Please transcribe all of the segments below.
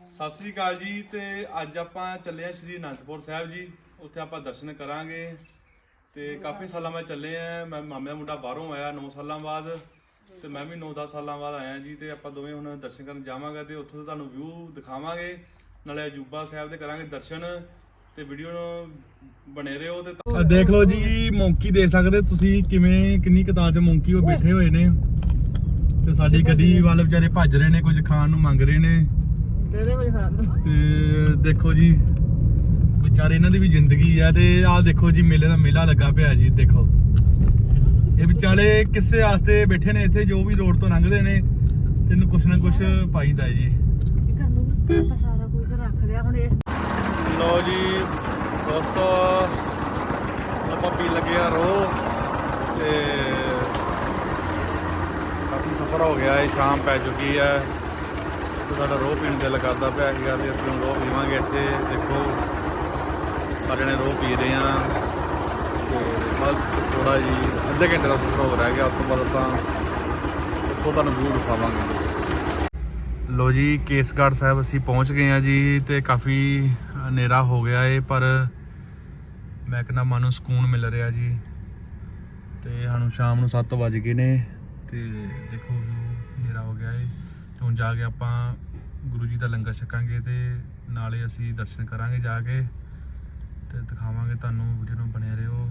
ਸਤਿ ਸ੍ਰੀ ਅਕਾਲ ਜੀ ਤੇ ਅੱਜ ਆਪਾਂ ਚੱਲੇ ਆ ਸ਼੍ਰੀ ਅਨੰਦਪੁਰ ਸਾਹਿਬ ਜੀ। ਉੱਥੇ ਆਪਾਂ ਦਰਸ਼ਨ ਕਰਾਂਗੇ ਤੇ ਕਾਫੀ ਸਾਲਾਂ ਬਾਅਦ ਚੱਲੇ ਆ ਮੈਂ ਮਾਮੇ ਦਾ ਮੁੰਡਾ ਬਾਹਰੋਂ ਆਇਆ 9 ਸਾਲਾਂ ਬਾਅਦ ਤੇ ਮੈਂ ਵੀ 9-10 ਸਾਲਾਂ ਬਾਅਦ ਆਇਆ ਜੀ ਤੇ ਆਪਾਂ ਦੋਵੇਂ ਹੁਣ ਦਰਸ਼ਨ ਕਰਨ ਜਾਵਾਂਗੇ ਤੇ ਉੱਥੋਂ ਦਾ ਤੁਹਾਨੂੰ ਵਿਊ ਦਿਖਾਵਾਂਗੇ। ਨਾਲੇ ਅਜੂਬਾ ਸਾਹਿਬ ਦੇ ਕਰਾਂਗੇ ਦਰਸ਼ਨ ਤੇ ਵੀਡੀਓ ਨੂੰ ਬਣੇ ਰਹੋ ਤੇ ਦੇਖ ਲਓ ਜੀ ਮੌਂਕੀ ਦੇਖ ਸਕਦੇ ਤੁਸੀਂ ਕਿਵੇਂ ਕਿੰਨੀ ਕਤਾਰ 'ਚ ਮੌਂਕੀ ਉਹ ਬੈਠੇ ਹੋਏ ਨੇ। ਤੇ ਸਾਡੀ ਗੱਡੀ ਵੱਲ ਵਿਚਾਰੇ ਭੱਜ ਰਹੇ ਨੇ ਕੁਝ ਖਾਣ ਨੂੰ ਮੰਗ ਰਹੇ ਨੇ। ਖਾਣ ਨੂੰ। ਤੇ ਦੇਖੋ ਜੀ ਵਿਚਾਰੇ ਇਹਨਾਂ ਦੀ ਵੀ ਜ਼ਿੰਦਗੀ ਆ ਤੇ ਆਹ ਦੇਖੋ ਜੀ ਮੇਲੇ ਦਾ ਮੇਲਾ ਲੱਗਾ ਪਿਆ ਜੀ ਦੇਖੋ। ਇਹ ਵਿਚਾਲੇ ਕਿਸੇ ਵਾਸਤੇ ਬੈਠੇ ਨੇ ਇੱਥੇ ਜੋ ਵੀ ਰੋਡ ਤੋਂ ਲੰਘਦੇ ਨੇ ਤੇ ਇਹਨੂੰ ਕੁਛ ਨਾ ਕੁਛ ਪਾਈਦਾ ਜੀ। ਇਹ ਕਰ ਨੂੰ ਆਪਾਂ ਸਾਰਾ ਕੁਝ ਰੱਖ ਲਿਆ ਹੁਣ ਇਹ ਲੋ ਜੀ ਦੋਸਤੋ ਆਪਾਂ ਪੀ ਲੱਗੇ ਆ ਰੋ ਤੇ ਕਾਫੀ ਸਫਰ ਹੋ ਗਿਆ ਹੈ ਸ਼ਾਮ ਪੈ ਚੁੱਕੀ ਹੈ। ਸਾਡਾ ਰੋਹ ਪੀਣ ਦਿਲ ਕਰਦਾ ਪਿਆ ਸੀਗਾ ਤੇ ਅਸੀਂ ਰੋਹ ਪੀਵਾਂਗੇ ਇੱਥੇ। ਦੇਖੋ, ਸਾਡੇ ਨੇ ਰੋਹ ਪੀ ਰਹੇ ਆ ਤੇ ਬਸ ਥੋੜਾ ਜੀ ਅੱਧੇ ਘੰਟੇ ਦਾ ਸਫਰ ਹੋ ਰਹਿ ਗਿਆ ਉਸ ਤੋਂ ਬਾਅਦ ਆਪਾਂ ਉੱਥੋਂ ਤੁਹਾਨੂੰ ਵਿਊ ਦਿਖਾਵਾਂਗੇ। ਲੋ ਜੀ, ਕੇਸਗੜ੍ਹ ਸਾਹਿਬ ਅਸੀਂ ਪਹੁੰਚ ਗਏ ਆ ਜੀ ਤੇ ਕਾਫੀ ਹਨੇਰਾ ਹੋ ਗਿਆ ਏ, ਪਰ ਮੈਂ ਕਹਿੰਦਾ ਮਨ ਨੂੰ ਸਕੂਨ ਮਿਲ ਰਿਹਾ ਜੀ। ਤੇ ਸਾਨੂੰ ਸ਼ਾਮ ਨੂੰ 7 ਵਜ ਗਏ ਨੇ ਤੇ ਦੇਖੋ ਹਨੇਰਾ ਹੋ ਗਿਆ ਏ। ਹੁਣ ਜਾ ਕੇ ਆਪਾਂ ਗੁਰੂ ਜੀ ਦਾ ਲੰਗਰ ਛਕਾਂਗੇ ਤੇ ਨਾਲੇ ਅਸੀਂ ਦਰਸ਼ਨ ਕਰਾਂਗੇ ਜਾ ਕੇ ਤੇ ਦਿਖਾਵਾਂਗੇ ਤੁਹਾਨੂੰ ਵੀਡੀਓ ਨੂੰ ਬਣੇ ਰਹੋ।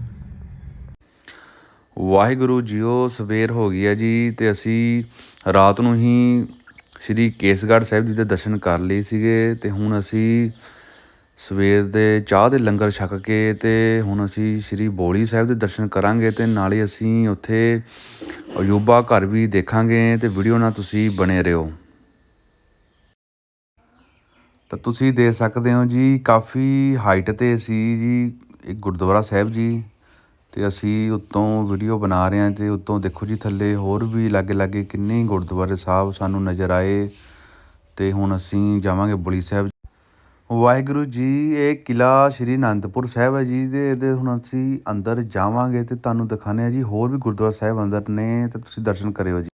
ਵਾਹਿਗੁਰੂ ਜੀਓ, ਸਵੇਰ ਹੋ ਗਈ ਹੈ ਜੀ ਤੇ ਅਸੀਂ ਰਾਤ ਨੂੰ ਹੀ ਸ੍ਰੀ ਕੇਸਗੜ੍ਹ ਸਾਹਿਬ ਜੀ ਦੇ ਦਰਸ਼ਨ ਕਰ ਲਏ ਸੀਗੇ ਤੇ ਹੁਣ ਅਸੀਂ ਸਵੇਰ ਦੇ ਚਾਹ ਦੇ ਲੰਗਰ ਛਕ ਕੇ ਤੇ ਹੁਣ ਅਸੀਂ ਸ੍ਰੀ ਬੋਲੀ ਸਾਹਿਬ ਦੇ ਦਰਸ਼ਨ ਕਰਾਂਗੇ ਤੇ ਨਾਲੇ ਅਸੀਂ ਉੱਥੇ ਅਯੂਬਾ ਘਰ ਵੀ ਦੇਖਾਂਗੇ ਤੇ ਵੀਡੀਓ ਨਾਲ ਤੁਸੀਂ ਬਣੇ ਰਹੋ। ਤਾਂ ਤੁਸੀਂ ਦੇਖ ਸਕਦੇ ਹੋ ਜੀ, ਕਾਫੀ ਹਾਈਟ ਤੇ ਸੀ ਜੀ, ਇੱਕ ਗੁਰਦੁਆਰਾ ਸਾਹਿਬ ਜੀ, ਤੇ ਅਸੀਂ ਉੱਤੋਂ ਵੀਡੀਓ ਬਣਾ ਰਹੇ ਹਾਂ ਤੇ ਉੱਤੋਂ ਦੇਖੋ ਜੀ, ਥੱਲੇ ਹੋਰ ਵੀ ਲਾਗੇ ਲਾਗੇ ਕਿੰਨੇ ਗੁਰਦੁਆਰੇ ਸਾਹਿਬ ਸਾਨੂੰ ਨਜ਼ਰ ਆਏ ਤੇ ਹੁਣ ਅਸੀਂ ਜਾਵਾਂਗੇ ਬੁਲੀ ਸਾਹਿਬ ਵਾਹਿਗੁਰੂ ਜੀ, ਇਹ ਕਿਲਾ ਸ਼੍ਰੀ ਅਨੰਦਪੁਰ ਸਾਹਿਬ ਹੈ ਜੀ ਦੇ ਇਹਦੇ ਹੁਣ ਅਸੀਂ ਅੰਦਰ ਜਾਵਾਂਗੇ ਤੇ ਤੁਹਾਨੂੰ ਦਿਖਾਣੇ ਆ ਜੀ, ਹੋਰ ਵੀ ਗੁਰਦੁਆਰਾ ਸਾਹਿਬ ਅੰਦਰ ਨੇ, ਤੇ ਤੁਸੀਂ ਦਰਸ਼ਨ ਕਰਿਓ ਜੀ।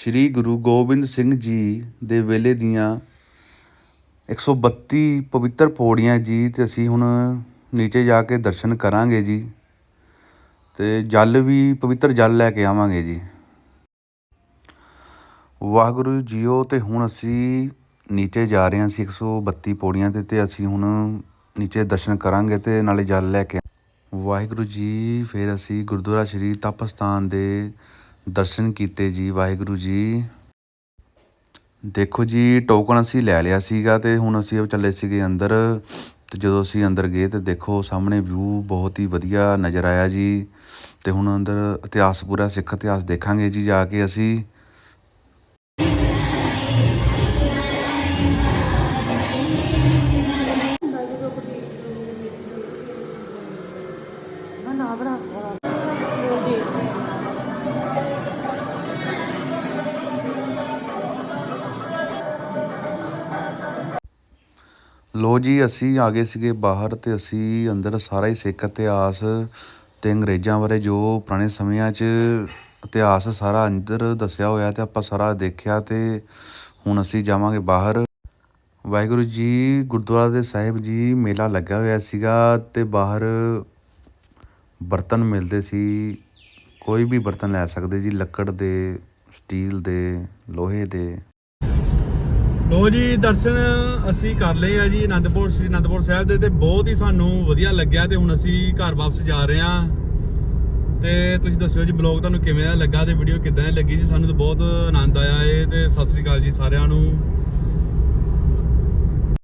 ਸ਼੍ਰੀ ਗੁਰੂ ਗੋਬਿੰਦ ਸਿੰਘ ਜੀ ਦੇ ਵੇਲੇ ਦੀਆਂ 132 ਪਵਿੱਤਰ ਪੌੜੀਆਂ ਜੀ ਅਤੇ ਅਸੀਂ ਹੁਣ ਨੀਚੇ ਜਾ ਕੇ ਦਰਸ਼ਨ ਕਰਾਂਗੇ ਜੀ ਤੇ ਜਲ ਵੀ, ਪਵਿੱਤਰ ਜਲ ਲੈ ਕੇ ਆਵਾਂਗੇ ਜੀ। ਵਾਹਿਗੁਰੂ ਜੀਓ ਤੇ ਹੁਣ ਅਸੀਂ ਨੀਚੇ ਜਾ ਰਹੇ ਹਾਂ, ਅਸੀਂ 132 ਪੌੜੀਆਂ ਤੇ ਤੇ ਅਸੀਂ ਹੁਣ ਨੀਚੇ ਦਰਸ਼ਨ ਕਰਾਂਗੇ ਤੇ ਨਾਲੇ ਜਲ ਲੈ ਕੇ ਵਾਹਿਗੁਰੂ ਜੀ, ਫਿਰ ਅਸੀਂ ਗੁਰਦੁਆਰਾ ਸ਼੍ਰੀ ਤਪਸਥਾਨ ਦੇ ਦਰਸ਼ਨ ਕੀਤੇ ਜੀ, ਵਾਹਿਗੁਰੂ ਜੀ। ਦੇਖੋ ਜੀ, ਟੋਕਨ ਅਸੀਂ ਲੈ ਲਿਆ ਸੀਗਾ ਤੇ ਹੁਣ ਅਸੀਂ ਉਹ ਚੱਲੇ ਸੀਗੇ ਅੰਦਰ। ਤੇ ਜਦੋਂ ਅਸੀਂ ਅੰਦਰ ਗਏ ਤੇ ਦੇਖੋ, ਸਾਹਮਣੇ ਵਿਊ ਬਹੁਤ ਹੀ ਵਧੀਆ ਨਜ਼ਰ ਆਇਆ ਜੀ। ਤੇ ਹੁਣ ਅੰਦਰ ਇਤਿਹਾਸ, ਪੂਰਾ ਸਿੱਖ ਇਤਿਹਾਸ ਦੇਖਾਂਗੇ ਜੀ ਜਾ ਕੇ ਅਸੀਂ। ਨਾ ਨਾ ਲੋ ਜੀ, ਅਸੀਂ ਆ ਗਏ ਸੀਗੇ ਬਾਹਰ ਤੇ ਅਸੀਂ ਅੰਦਰ ਸਾਰਾ ਹੀ ਸਿੱਖ ਇਤਿਹਾਸ ਤੇ ਅੰਗਰੇਜ਼ਾਂ ਬਾਰੇ ਜੋ ਪੁਰਾਣੇ ਸਮਿਆਂ 'ਚ ਇਤਿਹਾਸ ਸਾਰਾ ਅੰਦਰ ਦੱਸਿਆ ਹੋਇਆ ਤੇ ਆਪਾਂ ਸਾਰਾ ਦੇਖਿਆ ਤੇ ਹੁਣ ਅਸੀਂ ਜਾਵਾਂਗੇ ਬਾਹਰ। ਵਾਹਿਗੁਰੂ ਜੀ, ਗੁਰਦੁਆਰਾ ਦੇ ਸਾਹਿਬ ਜੀ, ਮੇਲਾ ਲੱਗਾ ਹੋਇਆ ਸੀਗਾ ਤੇ ਬਾਹਰ ਬਰਤਨ ਮਿਲਦੇ ਸੀ। ਕੋਈ ਵੀ ਬਰਤਨ ਲੈ ਸਕਦੇ ਜੀ, ਲੱਕੜ ਦੇ, ਸਟੀਲ ਦੇ, ਲੋਹੇ ਦੇ। ਲੋ ਜੀ, ਦਰਸ਼ਨ ਅਸੀਂ ਕਰ ਲਏ ਆ ਜੀ ਅਨੰਦਪੁਰ, ਸ੍ਰੀ ਅਨੰਦਪੁਰ ਸਾਹਿਬ ਦੇ ਤੇ ਬਹੁਤ ਹੀ ਸਾਨੂੰ ਵਧੀਆ ਲੱਗਿਆ ਤੇ ਹੁਣ ਅਸੀਂ ਘਰ ਵਾਪਸ ਜਾ ਰਹੇ ਆ ਤੇ ਤੁਸੀਂ ਦੱਸਿਓ ਜੀ ਬਲੌਗ ਤੁਹਾਨੂੰ ਕਿਵੇਂ ਦਾ ਲੱਗਾ ਤੇ ਵੀਡੀਓ ਕਿਦਾਂ ਦੀ ਲੱਗੀ ਜੀ? ਸਾਨੂੰ ਤਾਂ ਬਹੁਤ ਆਨੰਦ ਆਇਆ ਏ ਤੇ ਸਤਿ ਸ੍ਰੀ ਅਕਾਲ ਜੀ ਸਾਰਿਆਂ ਨੂੰ।